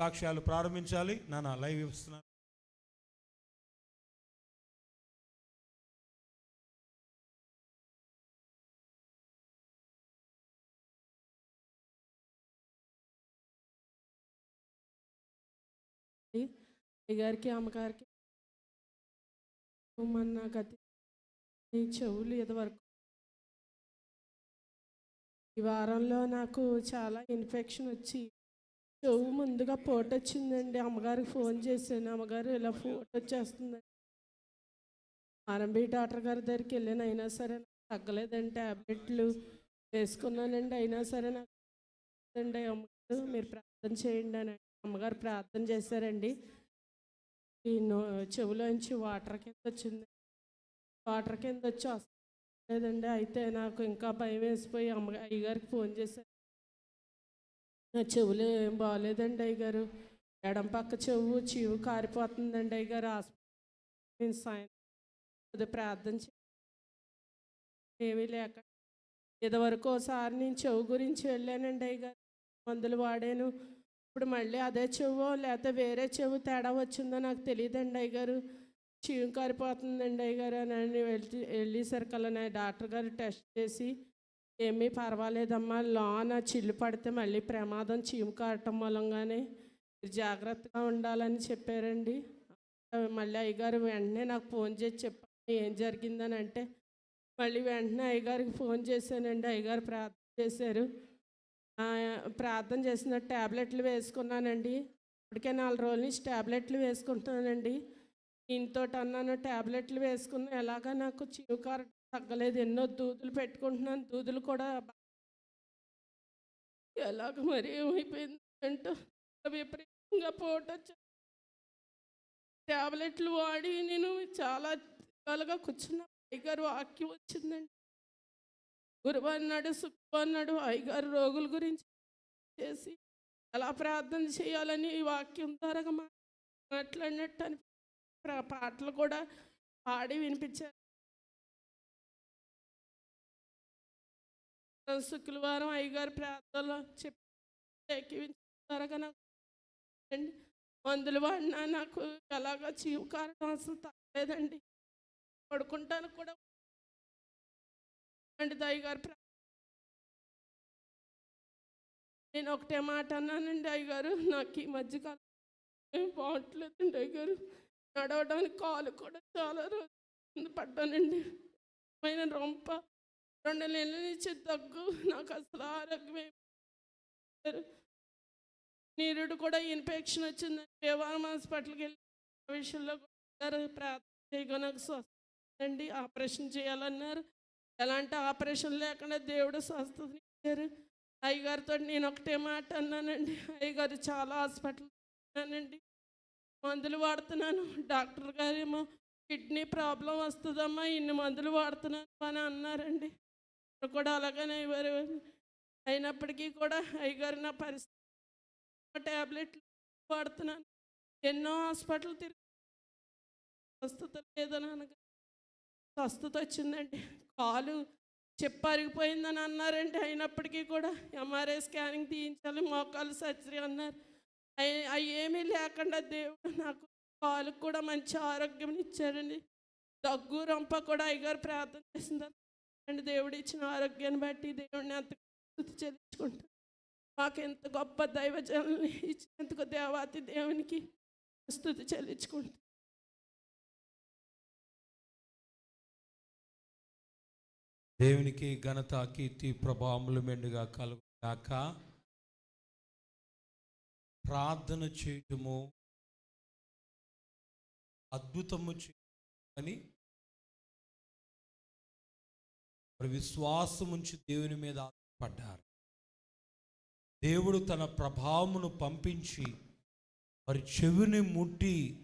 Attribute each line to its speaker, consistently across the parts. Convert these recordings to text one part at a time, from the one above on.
Speaker 1: సాక్ష్యాలు ప్రారంభించాలి. నాన్న లైవ్ ఇస్తున్నాను
Speaker 2: గారికి అమ్మగారికి మొన్న గతి ఈ చెవులు ఇదివరకు ఈ వారంలో నాకు చాలా ఇన్ఫెక్షన్ వచ్చి చెవు ముందుగా పోటు వచ్చిందండి. అమ్మగారికి ఫోన్ చేశాను. అమ్మగారు ఇలా పోటు వచ్చేస్తుందండి ఆర్ఎంబి డాక్టర్ గారి దగ్గరికి వెళ్ళాను. అయినా సరే నాకు తగ్గలేదండి ట్యాబ్లెట్లు వేసుకున్నానండి. అయినా సరే నాకు అండి అమ్మగారు మీరు ప్రార్థన చేయండి అని అమ్మగారు ప్రార్థన చేశారండి. ఈ నో చెవులోంచి వాటర్ కింద వచ్చింది. వాటర్ కింద వచ్చి వస్తలేదండి. అయితే నాకు ఇంకా భయం వేసిపోయి అమ్మ అయ్యగారికి ఫోన్ చేశాను నా చెవులు ఏం బాగాలేదండి అయ్యగారు. ఎడం పక్క చెవు చెవు కారిపోతుందండి అయ్యగారు. హాస్పిటల్ సాయంత్రం అది ప్రార్థన ఏమీ లేక ఇదివరకు ఒకసారి నేను చెవు గురించి వెళ్ళానండి అయ్యగారు. మందులు వాడాను. ఇప్పుడు మళ్ళీ అదే చెవు లేకపోతే వేరే చెవు తేడా వచ్చిందో నాకు తెలియదండి అయ్యగారు. చీము కారిపోతుందండి అయ్యగారు అని అని వెళ్ళి వెళ్ళేసరికల్లా నా డాక్టర్ గారు టెస్ట్ చేసి ఏమీ పర్వాలేదమ్మా. లోన చిల్లు పడితే మళ్ళీ ప్రమాదం చీము కారటం మూలంగానే మీరు జాగ్రత్తగా ఉండాలని చెప్పారండి. మళ్ళీ అయ్యగారు వెంటనే నాకు ఫోన్ చేసి చెప్పాను ఏం జరిగిందని అంటే మళ్ళీ వెంటనే అయ్యగారికి ఫోన్ చేశానండి. అయ్యగారు ప్రార్థన చేశారు. ప్రార్థన చేసిన ట్యాబ్లెట్లు వేసుకున్నానండి. ఇప్పటికే నాలుగు రోజుల నుంచి ట్యాబ్లెట్లు వేసుకుంటున్నానండి. దీంతో అన్నాను ట్యాబ్లెట్లు వేసుకున్న ఎలాగా నాకు చివుకార తగ్గలేదు. ఎన్నో దూదులు పెట్టుకుంటున్నాను. దూదులు కూడా ఎలాగ మరి ఏమైపోయింది అంటూ విపరీతంగా పోట ట్యాబ్లెట్లు వాడి నేను చాలా రకాలుగా కూర్చున్నా అయ్యగారు వాక్యం వచ్చిందండి. గురువు అన్నాడు సుఖు అన్నాడు అయ్యగారు రోగుల గురించి చేసి ఎలా ప్రార్థన చేయాలని ఈ వాక్యం ద్వారా మాట్లాడినట్టు అని పాటలు కూడా పాడి వినిపించారు. శుక్రవారం అయ్యగారు ప్రార్థనలో చెప్పి నాకు మందులు వాడినా నాకు ఎలాగ చీవు కారణం అసలు తగ్గలేదండి. పడుకుంటాను కూడా. అండి దయ్యగారు నేను ఒకటే మాట అన్నానండి అయ్యగారు. నాకు ఈ మధ్యకాలం ఏం బాగుంటలేదండి అయ్యగారు. నడవడానికి కాలు కూడా చాలా రోజులు పడ్డానండి. పైన రొంప రెండు నెలల నుంచి దగ్గు నాకు అసలు ఆరోగ్యమే నీరుడు కూడా ఇన్ఫెక్షన్ వచ్చిందండి దేవారం హాస్పిటల్కి వెళ్ళి ఆ విషయంలో ప్రార్థన చేయగా నాకు స్వస్థండి ఆపరేషన్ చేయాలన్నారు. ఎలాంటి ఆపరేషన్ లేకుండా దేవుడు స్వస్థత ఇచ్చారు. అయ్యగారితో నేను ఒకటే మాట అన్నానండి అయ్యగారు చాలా హాస్పిటల్ అన్నానండి మందులు వాడుతున్నాను డాక్టర్ గారేమో కిడ్నీ ప్రాబ్లం వస్తుందమ్మా ఇన్ని మందులు వాడుతున్నాను అని అన్నారండి. కూడా అలాగనే ఇవ్వరు అయినప్పటికీ కూడా అయ్యగారు నా పరిస్థితి ట్యాబ్లెట్లు వాడుతున్నాను. ఎన్నో హాస్పిటల్ తిరిగి స్వస్థత లేదని అనగా స్వస్థత వచ్చిందండి. కాలు చెప్పు అరిగిపోయిందని అన్నారండి. అయినప్పటికీ కూడా ఎంఆర్ఐ స్కానింగ్ తీయించాలి మోకాలు సర్జరీ అన్నారు. అవి అవి ఏమీ లేకుండా దేవుడు నాకు కాలుకు కూడా మంచి ఆరోగ్యం ఇచ్చారండి. దగ్గు రంప కూడా అయ్యగారు ప్రార్థన చేసింది అండ్ దేవుడు ఇచ్చిన ఆరోగ్యాన్ని బట్టి దేవుడిని అంత స్థుతి చెల్లించుకుంటాం. మాకు ఎంత గొప్ప దైవజనుల్ని ఇచ్చినందుకు దేవాతి దేవునికి స్థుతి చెల్లించుకుంటాం.
Speaker 1: దేవునికి ఘనత కీర్తి ప్రభావములు మెండుగా కలుగుగాక ప్రార్థన చేయటము అద్భుతము చేయని మరి విశ్వాసం ఉంచి దేవుని మీద ఆధారపడ్డారు. దేవుడు తన ప్రభావమును పంపించి మరి చెవిని ముట్టి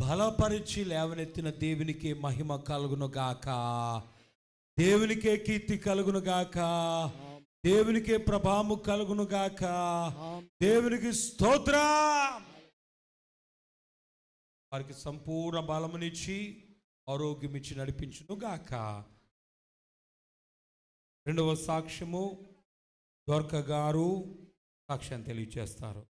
Speaker 1: బలపరిచి లేవనెత్తిన దేవునికి మహిమ కలుగును గాక. దేవునికే కీర్తి కలుగును గాక. దేవునికే ప్రభావము కలుగును గాక. దేవునికి స్తోత్ర. వారికి సంపూర్ణ బలమునిచ్చి ఆరోగ్యం ఇచ్చి నడిపించును గాక. రెండవ సాక్ష్యము దొరక గారు సాక్ష్యం తెలియచేస్తారు.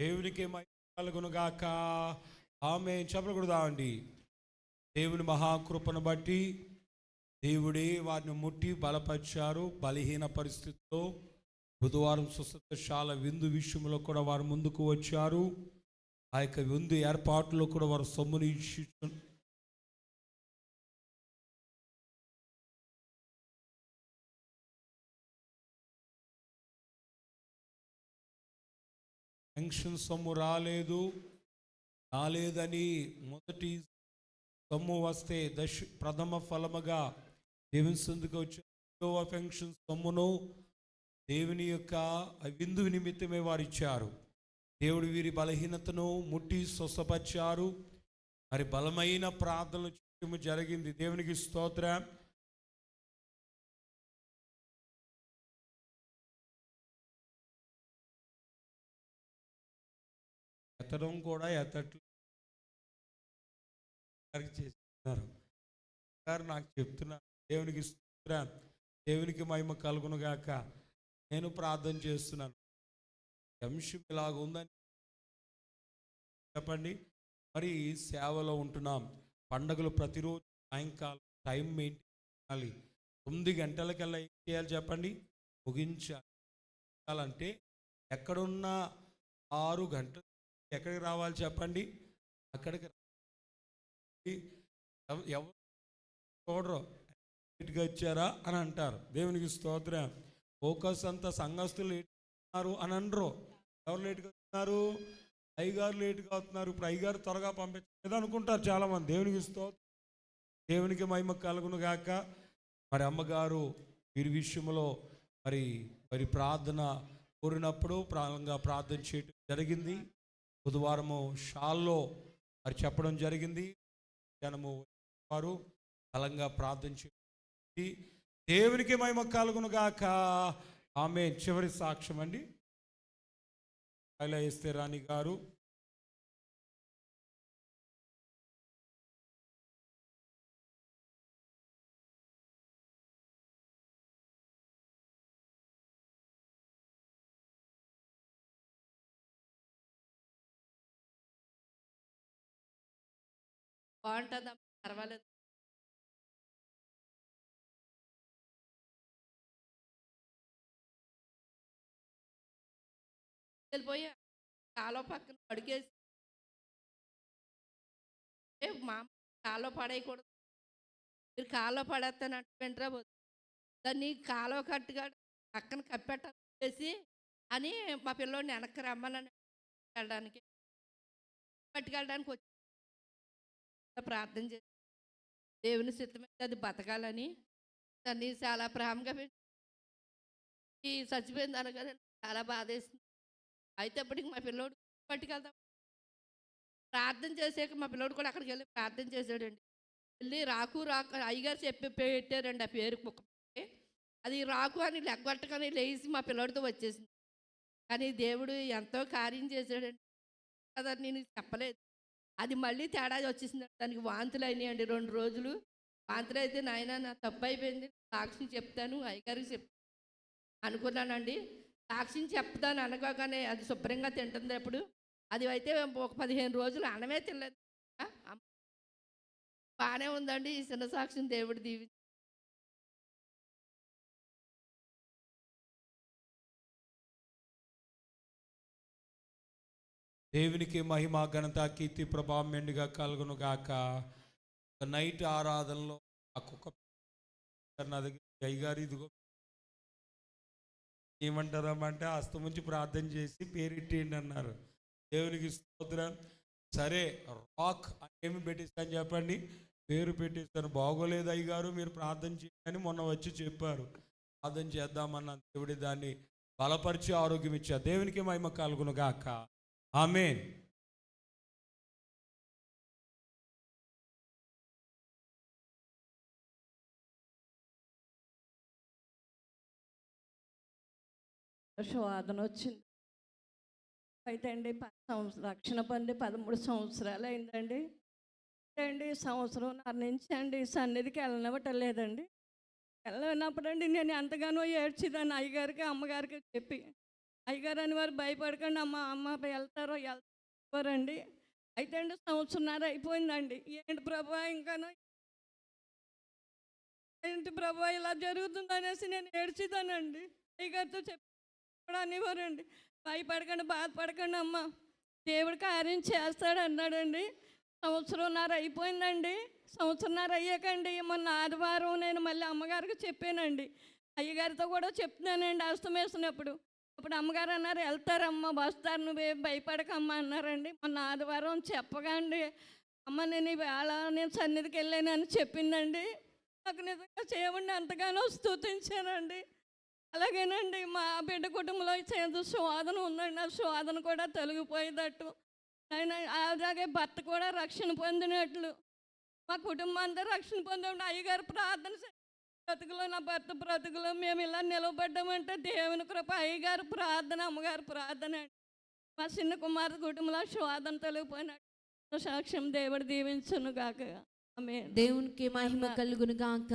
Speaker 1: దేవునికి కలుగునుగాక. ఆమె చెప్పకూడదా అండి? దేవుని మహాకృపను బట్టి దేవుడే వారిని ముట్టి బలపరిచారు. బలహీన పరిస్థితుల్లో బుధవారం స్వస్థతశాల విందు విషయంలో కూడా వారు ముందుకు వచ్చారు. ఆ యొక్క విందు ఏర్పాట్లో కూడా వారు సొమ్ముని ఇచ్చి పెన్షన్ సొమ్ము రాలేదు. రాలేదని మొదటి సొమ్ము వస్తే దశ ప్రథమ ఫలముగా దేవుని సందుకు వచ్చిన పెన్షన్ సొమ్మును దేవుని యొక్క విందు నిమిత్తమే వారు ఇచ్చారు దేవుడు వీరి బలహీనతను ముట్టి స్వస్థపరిచారు. మరి బలమైన ప్రార్థనలు జరిగింది. దేవునికి స్తోత్రం. ఎత్తడం కూడా ఎత్తట్లు. చేస్తున్నారు. గారు నాకు చెప్తున్నా దేవునికి దేవునికి మహిమ కలుగునుగాక నేను ప్రార్థన చేస్తున్నాను. అంశం ఇలాగ ఉందని చెప్పండి. మరి సేవలో ఉంటున్నాం. పండగలు ప్రతిరోజు సాయంకాలం టైం మెయింటైన్ తొమ్మిది గంటలకల్లా ఏం చేయాలి చెప్పండి? ముగించాలి. అంటే ఎక్కడున్న ఆరు గంటలు ఎక్కడికి రావాలి చెప్పండి? అక్కడికి ఎవరు చూడరు. ఇటుగా వచ్చారా అని అంటారు. దేవునికి స్తోత్రం. ఫోకస్ అంతా సంఘస్థులు లేటున్నారు అని అనరు. ఎవరు లేట్గా వస్తున్నారు అయ్యగారు లేటుగా అవుతున్నారు. ఇప్పుడు అయ్యగారు త్వరగా పంపించలేదు అనుకుంటారు చాలామంది. దేవునికి స్తోత్రం. దేవునికి మహిమ కలుగును గాక. మరి అమ్మగారు వీరి విషయంలో మరి మరి ప్రార్థన కోరినప్పుడు ప్రాణంగా ప్రార్థన చేయడం జరిగింది. బుధవారము షాల్లో మరి చెప్పడం జరిగింది. జనము వారు బలంగా ప్రార్థించి దేవునికి మహిమ కలుగునుగాక ఆమె చివరి సాక్ష్యం అండి వేస్తే రాణి గారు
Speaker 3: బాగుంటుందా? పర్వాలేదు. వెళ్ళిపోయి కాలో పక్కన అడిగేసి మా కాలో పడేయకూడదు. మీరు కాలో పడేస్తానంటే వెంటనే వద్దు. దాన్ని కాలో కట్టుగా పక్కన కప్పెట్టేసి అని మా పిల్లోడిని వెనక్కి రమ్మనని వెళ్ళడానికి పట్టుకెళ్ళడానికి వచ్చి ప్రార్థన చేసి దేవుని సిద్ధమైతే అది బతకాలని దాన్ని చాలా ప్రేమగా పెంచి ఈ చచ్చిపోయింది అనగానే చాలా బాధేస్తుంది అయితే అప్పటికి మా పిల్లోడు పట్టుకెళ్దాం. ప్రార్థన చేసాక మా పిల్లోడు కూడా అక్కడికి వెళ్ళి ప్రార్థన చేశాడండి. వెళ్ళి రాకు రాకు అయ్యగారు చెప్పి పెట్టారండి ఆ పేరు కుక్క అది రాకు అని లెగ్గొట్టగానే లేచి మా పిల్లోడితో వచ్చేసింది. కానీ దేవుడు ఎంతో కార్యం చేశాడండి. కదా నేను చెప్పలేదు. అది మళ్ళీ తేడా వచ్చేసింది దానికి వాంతులు అయినాయండి రెండు రోజులు. వాంతులు అయితే నాయన నా తప్పు అయిపోయింది సాక్షిని చెప్తాను అయ్యగారికి చెప్ అనుకున్నానండి. సాక్షిని చెప్తాను అనుకోగానే అది శుభ్రంగా తింటుంది అప్పుడు అది అయితే ఒక పదిహేను రోజులు అన్నమే తినలేదు. బాగానే ఉందండి ఈ చిన్న సాక్షిని దేవుడు దీవి
Speaker 1: దేవునికి మహిమ ఘనత కీర్తి ప్రభావం మెండుగా కలుగును గాక. ఒక నైట్ ఆరాధనలో ఆ కుక్క నా దగ్గర అయ్యగారు ఇదిగో. ఏమంటారమ్మంటే అస్తముంచి ప్రార్థన చేసి పేరెట్టేయండి అన్నారు. దేవునికి స్తోత్రం. సరే రాక్ ఏమి పెట్టిస్తాను చెప్పండి? పేరు పెట్టిస్తాను. బాగోలేదు అయ్యగారు మీరు ప్రార్థన చేయని మొన్న వచ్చి చెప్పారు. ప్రార్థన చేద్దామన్న దేవుడి దాన్ని బలపరిచి ఆరోగ్యం ఇచ్చారు. దేవునికి మహిమ కలుగును గాక. ఆమెన్
Speaker 4: వాదన వచ్చింది అయితే అండి పది సంవత్సరం రక్షణ పండి పదమూడు సంవత్సరాలు అయిందండి అండి సంవత్సరం నుంచి అండి సన్నిధికి వెళ్ళనివ్వటం లేదండి వెళ్ళినప్పుడు అండి నేను ఎంతగానో ఏడ్చిదాన్ని అయ్యగారికి అమ్మగారికి చెప్పి. అయ్యగారు అని వారు భయపడకండి అమ్మ అమ్మ వెళ్తారో వెళ్తారండి. అయితే అండి సంవత్సరంన్నర అయిపోయిందండి. ఏంటి ప్రభా ఇంకాను? ఏంటి ప్రభా ఇలా జరుగుతుంది అనేసి నేను ఏడ్చిదానండి. అయ్యగారితో చెప్పి అనేవారండి. భయపడకండి బాధపడకండి అమ్మ. దేవుడు కార్యం చేస్తాడు అన్నాడండి. సంవత్సరంన్నర అయిపోయిందండి. సంవత్సరంన్నర అయ్యాకండి. మొన్న ఆదివారం నేను మళ్ళీ అమ్మగారికి చెప్పానండి. అయ్యగారితో కూడా చెప్తున్నానండి అస్తమేసినప్పుడు అప్పుడు అమ్మగారు అన్నారు వెళ్తారమ్మా వస్తారు నువ్వే భయపడకమ్మా అన్నారండి. మొన్న ఆదివారం చెప్పగాండి అమ్మ నేను ఈవేళ నేను సన్నిధికి అని చెప్పిందండి. నాకు నిజంగా చేయమండి ఎంతగానో స్థుతించానండి అలాగేనండి మా బిడ్డ కుటుంబంలో చేదు శోధన ఉందండి. ఆ శోధన కూడా తొలగిపోయేటట్టు. ఆయన అలాగే భర్త కూడా రక్షణ పొందినట్లు. మా కుటుంబం అంతా రక్షణ పొందండి అయ్యగారు ప్రార్థన బ్రతుకులో నా భర్త బ్రతుకులో మేము ఇలా నిలబడ్డామంటే దేవుని కృప అయ్యగారు ప్రార్థన అమ్మగారు ప్రార్థన మా చిన్న కుమారు కుటుంబంలో శోధన తొలగిపోయినట్టు సాక్ష్యం దేవుడు దీవించును గాక. ఆమె
Speaker 5: దేవునికి మహిమ కలుగును గాక.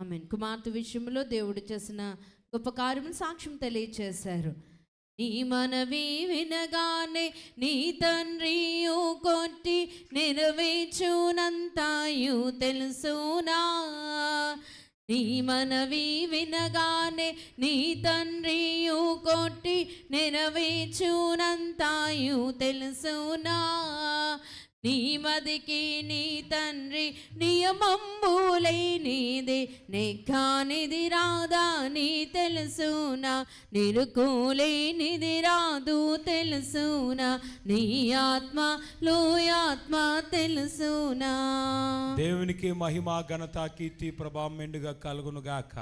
Speaker 5: ఆమెన్. కుమార్తె విషయంలో దేవుడు చేసిన గొప్ప కార్యము సాక్ష్యం తెలియచేశారు. నీ మనవి వినగానే నీ తండ్రియు కొట్టి నెరవేర్చునంతాయు తెలుసునా. నీ మనవి వినగానే నీ తండ్రియు కొట్టి నెరవేర్చునంతాయు తెలుసునా? నీ మదికి నీ తండ్రి నియమంబులై నీది నెగ్గానిది రాదా నీ తెలుసునా? నిరుకూలేనిది రాదు తెలుసునా? నీ ఆత్మ ఆత్మ తెలుసునా?
Speaker 1: దేవునికి మహిమ ఘనత కీర్తి ప్రభావం మెండుగా కలుగునుగాక.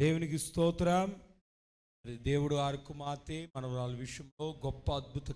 Speaker 1: దేవునికి స్తోత్రం. దేవుడు ఆరు కుమార్తె మనవరాల విషయంలో గొప్ప అద్భుత